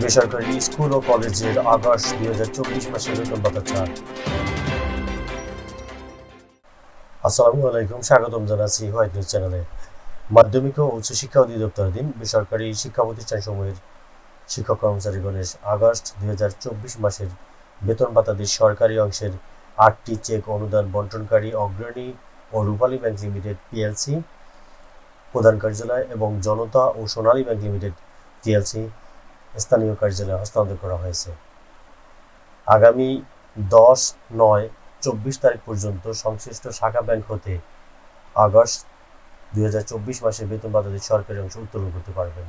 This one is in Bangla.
বেসরকারি স্কুল ও কলেজের আগস্ট দুই হাজার চব্বিশ মাসের বেতন ভাতা ছাড় আসসালামু আলাইকুম, স্বাগতম জানাচ্ছি হোয়াইট নিউজ চ্যানেলে মাধ্যমিক ও উচ্চশিক্ষা অধিদপ্তরাধীন বেসরকারি শিক্ষা প্রতিষ্ঠানসমূহের শিক্ষক কর্মচারীগণের আগস্ট দুই হাজার চব্বিশ মাসের বেতন ভাতাদির সরকারি অংশের আটটি চেক অনুদান বন্টনকারী অগ্রণী ও রূপালী ব্যাংক লিমিটেড পিএলসি প্রধান কার্যালয় এবং জনতা ও সোনালী ব্যাংক লিমিটেড টিএলসি স্থানীয় কার্যালয়ে হস্তান্তর করা হয়েছে। আগামী দশ নয় চব্বিশ তারিখ পর্যন্ত সংশ্লিষ্ট শাখা ব্যাংক হতে আগস্ট দুই মাসে বেতন বাদ সরকারি অংশ উত্তোলন করতে পারবেন।